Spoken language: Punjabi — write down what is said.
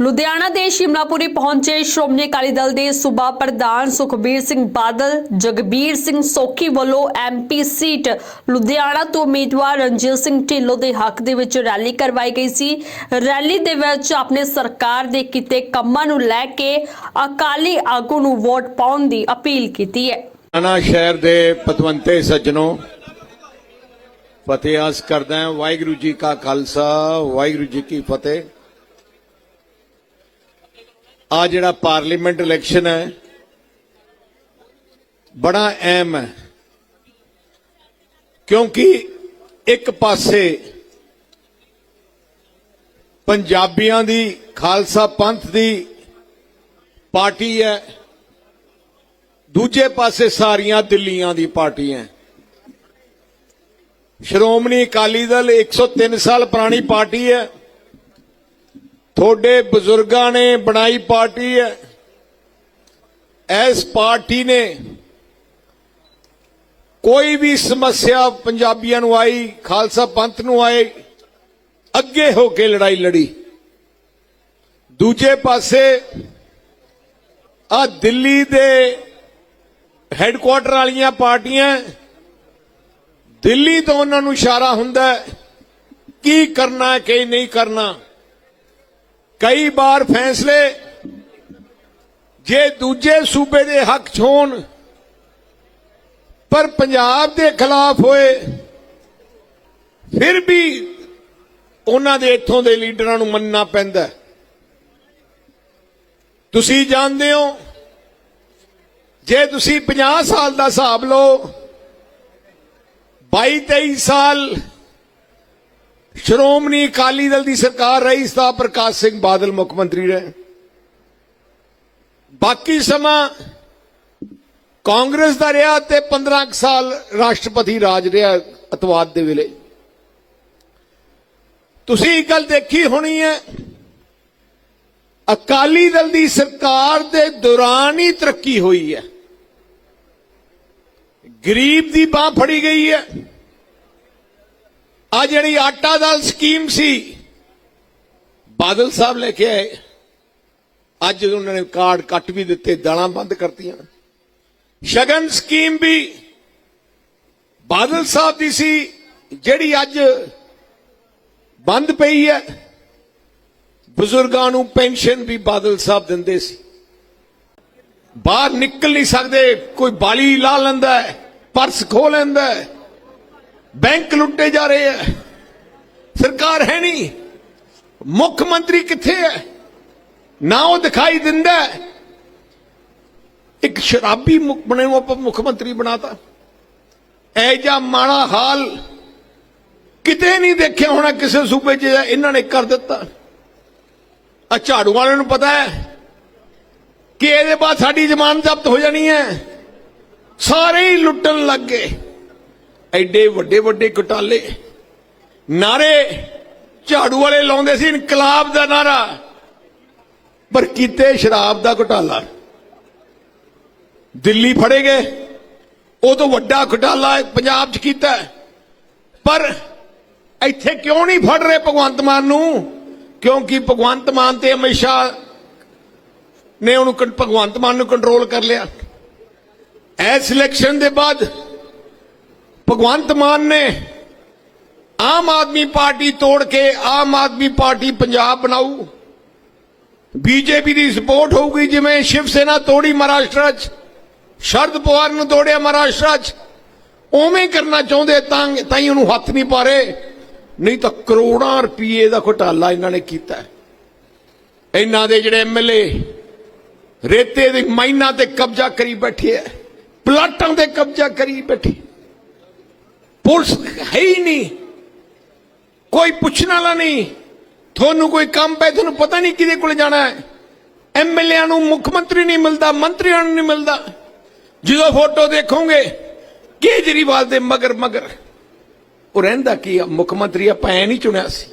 ਲੁਧਿਆਣਾ ਦੇ ਸ਼ਿਮਲਾਪੁਰੀ ਪਹੁੰਚੇ ਸ਼੍ਰੋਮਣੀ ਅਕਾਲੀ ਦਲ ਦੇ ਸੂਬਾ ਪ੍ਰਧਾਨ ਸੁਖਬੀਰ ਸਿੰਘ ਬਾਦਲ, ਜਗਬੀਰ ਸਿੰਘ ਸੋਖੀ ਵੱਲੋਂ ਐਮਪੀ ਸੀਟ, ਲੁਧਿਆਣਾ ਤੋਂ ਉਮੀਦਵਾਰ ਰਣਜੀਤ ਸਿੰਘ ਢਿੱਲੋਂ ਦੇ ਹੱਕ ਦੇ ਵਿੱਚ ਰੈਲੀ ਕਰਵਾਈ ਗਈ ਸੀ। ਰੈਲੀ ਦੇ ਵਿੱਚ ਆਪਣੇ ਸਰਕਾਰ ਦੇ ਕੀਤੇ ਕੰਮਾਂ ਨੂੰ ਲੈ ਕੇ ਅਕਾਲੀ ਆਗੂ ਨੂੰ ਵੋਟ ਪਾਉਣ ਦੀ ਅਪੀਲ ਕੀਤੀ ਹੈ। ਅਨਾ ਸ਼ਹਿਰ ਦੇ ਪਤਵੰਤੇ ਸੱਜਣੋ ਫਤਿਹ ਆਸ ਕਰਦਾ ਹਾਂ, ਵਾਹਿਗੁਰੂ ਜੀ ਕਾ ਖਾਲਸਾ, ਵਾਹਿਗੁਰੂ ਜੀ ਕੀ ਫਤਿਹ। ਆ ਜਿਹੜਾ ਪਾਰਲੀਮੈਂਟ ਇਲੈਕਸ਼ਨ ਹੈ, ਬੜਾ ਅਹਿਮ ਹੈ। ਕਿਉਂਕਿ ਇੱਕ ਪਾਸੇ ਪੰਜਾਬੀਆਂ ਦੀ, ਖਾਲਸਾ ਪੰਥ ਦੀ ਪਾਰਟੀ ਹੈ, ਦੂਜੇ ਪਾਸੇ ਸਾਰੀਆਂ ਦਿੱਲੀਆਂ ਦੀ ਪਾਰਟੀਆਂ ਸ਼੍ਰੋਮਣੀ ਅਕਾਲੀ ਦਲ 103 ਸਾਲ ਪੁਰਾਣੀ ਪਾਰਟੀ ਹੈ। ਤੁਹਾਡੇ ਬਜ਼ੁਰਗਾਂ ਨੇ ਬਣਾਈ ਪਾਰਟੀ ਹੈ। ਇਸ ਪਾਰਟੀ ਨੇ ਕੋਈ ਵੀ ਸਮੱਸਿਆ ਪੰਜਾਬੀਆਂ ਨੂੰ ਆਈ, ਖਾਲਸਾ ਪੰਥ ਨੂੰ ਆਏ, ਅੱਗੇ ਹੋ ਕੇ ਲੜਾਈ ਲੜੀ। ਦੂਜੇ ਪਾਸੇ ਆ ਦਿੱਲੀ ਦੇ ਹੈੱਡਕੁਆਟਰ ਵਾਲੀਆਂ ਪਾਰਟੀਆਂ ਦਿੱਲੀ ਤੋਂ ਉਹਨਾਂ ਨੂੰ ਇਸ਼ਾਰਾ ਹੁੰਦਾ ਕੀ ਕਰਨਾ ਕੀ ਨਹੀਂ ਕਰਨਾ। ਕਈ ਵਾਰ ਫੈਸਲੇ ਜੇ ਦੂਜੇ ਸੂਬੇ ਦੇ ਹੱਕ ਛੋਣ ਪਰ ਪੰਜਾਬ ਦੇ ਖਿਲਾਫ ਹੋਏ, ਫਿਰ ਵੀ ਉਹਨਾਂ ਦੇ ਇੱਥੋਂ ਦੇ ਲੀਡਰਾਂ ਨੂੰ ਮੰਨਣਾ ਪੈਂਦਾ ਤੁਸੀਂ ਜਾਣਦੇ ਹੋ, ਜੇ ਤੁਸੀਂ 50 ਸਾਲ ਦਾ ਹਿਸਾਬ ਲਓ 22 23 ਸਾਲ ਸ਼੍ਰੋਮਣੀ ਅਕਾਲੀ ਦਲ ਦੀ ਸਰਕਾਰ ਰਹੀ ਸਤਾ ਪ੍ਰਕਾਸ਼ ਸਿੰਘ ਬਾਦਲ ਮੁੱਖ ਮੰਤਰੀ ਰਹੇ। ਬਾਕੀ ਸਮਾਂ ਕਾਂਗਰਸ ਦਾ ਰਿਹਾ ਤੇ 15 ਕੁ ਸਾਲ ਰਾਸ਼ਟਰਪਤੀ ਰਾਜ ਰਿਹਾ ਅਤਵਾਦ ਦੇ ਵੇਲੇ। ਤੁਸੀਂ ਇਹ ਗੱਲ ਦੇਖੀ ਹੋਣੀ ਹੈ, ਅਕਾਲੀ ਦਲ ਦੀ ਸਰਕਾਰ ਦੇ ਦੌਰਾਨ ਹੀ ਤਰੱਕੀ ਹੋਈ ਹੈ। ਗਰੀਬ ਦੀ ਬਾਹ ਫੜੀ ਗਈ ਹੈ। ਆ ਜਿਹੜੀ ਆਟਾ ਦਾਲ ਸਕੀਮ ਸੀ, ਬਾਦਲ ਸਾਹਿਬ ਲੈ ਕੇ ਆਏ। ਅੱਜ ਉਹਨਾਂ ਨੇ ਕਾਰਡ ਕੱਟ ਵੀ ਦਿੱਤੇ, ਦਾਲਾਂ ਬੰਦ ਕਰਤੀਆਂ। ਸ਼ਗਨ ਸਕੀਮ ਵੀ ਬਾਦਲ ਸਾਹਿਬ ਦੀ ਸੀ, ਜਿਹੜੀ ਅੱਜ ਬੰਦ ਪਈ ਹੈ। ਬਜ਼ੁਰਗਾਂ ਨੂੰ ਪੈਨਸ਼ਨ ਵੀ ਬਾਦਲ ਸਾਹਿਬ ਦਿੰਦੇ ਸੀ। ਬਾਹਰ ਨਿਕਲ ਨਹੀਂ ਸਕਦੇ, ਕੋਈ ਬਾਲੀ ਲਾ ਲੈਂਦਾ ਹੈ। ਪਰਸ ਖੋ ਲੈਂਦਾ ਬੈਂਕ ਲੁੱਟੇ ਜਾ ਰਹੇ ਹੈ। ਸਰਕਾਰ ਹੈ ਨਹੀਂ। ਮੁੱਖ ਮੰਤਰੀ ਕਿੱਥੇ ਹੈ? ਨਾ ਉਹ ਦਿਖਾਈ ਦਿੰਦਾ ਇੱਕ ਸ਼ਰਾਬੀ ਮੁੱਖ ਬਣੇ ਨੂੰ ਆਪਾਂ ਮੁੱਖ ਮੰਤਰੀ ਬਣਾਤਾ। ਐ ਜਾਂ ਮਾੜਾ ਹਾਲ ਕਿਤੇ ਨਹੀਂ ਦੇਖਿਆ ਹੋਣਾ ਕਿਸੇ ਸੂਬੇ 'ਚ ਇਹਨਾਂ ਨੇ ਕਰ ਦਿੱਤਾ। ਆ ਝਾੜੂ ਵਾਲਿਆਂ ਨੂੰ ਪਤਾ ਹੈ ਕਿ ਇਹਦੇ ਬਾਅਦ ਸਾਡੀ ਜ਼ਮਾਨਤ ਜ਼ਬਤ ਹੋ ਜਾਣੀ ਹੈ। ਸਾਰੇ ਹੀ ਲੁੱਟਣ ਲੱਗ ਗਏ। ਐਡੇ ਵੱਡੇ ਵੱਡੇ ਘੁਟਾਲੇ। ਨਾਰੇ ਝਾੜੂ ਵਾਲੇ ਲਾਉਂਦੇ ਸੀ, ਇਨਕਲਾਬ ਦਾ ਨਾਰਾ। ਪਰ ਕੀਤੇ ਸ਼ਰਾਬ ਦਾ ਘੁਟਾਲਾ। ਦਿੱਲੀ ਫੜੇ ਗਏ। ਉਹ ਤੋਂ ਵੱਡਾ ਘੁਟਾਲਾ ਪੰਜਾਬ 'ਚ ਕੀਤਾ। ਪਰ ਇੱਥੇ ਕਿਉਂ ਨਹੀਂ ਫੜ ਰਹੇ ਭਗਵੰਤ ਮਾਨ ਨੂੰ? ਕਿਉਂਕਿ ਭਗਵੰਤ ਮਾਨ ਤੇ ਹਮੇਸ਼ਾ ਨੇ ਉਹਨੂੰ ਭਗਵੰਤ ਮਾਨ ਨੂੰ ਕੰਟਰੋਲ ਕਰ ਲਿਆ। ਇਸ ਇਲੈਕਸ਼ਨ ਦੇ ਬਾਅਦ ਭਗਵੰਤ ਮਾਨ ਨੇ ਆਮ ਆਦਮੀ ਪਾਰਟੀ ਤੋੜ ਕੇ ਆਮ ਆਦਮੀ ਪਾਰਟੀ ਪੰਜਾਬ ਬਣਾਊ। ਬੀਜੇਪੀ ਦੀ ਸਪੋਰਟ ਹੋਊਗੀ ਜਿਵੇਂ ਸ਼ਿਵ ਸੈਨਾ ਤੋੜੀ ਮਹਾਰਾਸ਼ਟਰ 'ਚ, ਸ਼ਰਦ ਪਵਾਰ ਨੂੰ ਤੋੜਿਆ ਮਹਾਰਾਸ਼ਟਰ 'ਚ। ਉਵੇਂ ਕਰਨਾ ਚਾਹੁੰਦੇ ਤਾਂ ਤਾਂ ਹੀ ਉਹਨੂੰ ਹੱਥ ਨਹੀਂ ਪਾ ਰਹੇ ਨਹੀਂ ਤਾਂ ਕਰੋੜਾਂ ਰੁਪਏ ਦਾ ਘੁਟਾਲਾ ਇਹਨਾਂ ਨੇ ਕੀਤਾ। ਇਹਨਾਂ ਦੇ ਜਿਹੜੇ ਐਮਐਲਏ ਰੇਤੇ ਦੇ ਮਾਈਨਾਂ ਤੇ ਕਬਜ਼ਾ ਕਰੀ ਬੈਠੇ ਐ ਪਲਾਟਾਂ ਤੇ ਕਬਜ਼ਾ ਕਰੀ ਬੈਠੀ। ਪੁਲਿਸ ਹੈ ਹੀ ਨਹੀਂ। ਕੋਈ ਪੁੱਛਣ ਵਾਲਾ ਨਹੀਂ। ਤੁਹਾਨੂੰ ਕੋਈ ਕੰਮ ਪੈ ਤੁਹਾਨੂੰ ਪਤਾ ਨਹੀਂ ਕਿਹਦੇ ਕੋਲ ਜਾਣਾ ਹੈ। ਐਮਐਲਏ ਨੂੰ ਮੁੱਖ ਮੰਤਰੀ ਨਹੀਂ ਮਿਲਦਾ, ਮੰਤਰੀਆਂ ਨੂੰ ਨਹੀਂ ਮਿਲਦਾ। ਜਦੋਂ ਫੋਟੋ ਦੇਖੋਗੇ, ਕੇਜਰੀਵਾਲ ਦੇ ਮਗਰ ਮਗਰ ਉਹ ਰਹਿੰਦਾ ਕੀ ਆ? ਮੁੱਖ ਮੰਤਰੀ ਆਪਾਂ ਐ ਨਹੀਂ ਚੁਣਿਆ ਸੀ।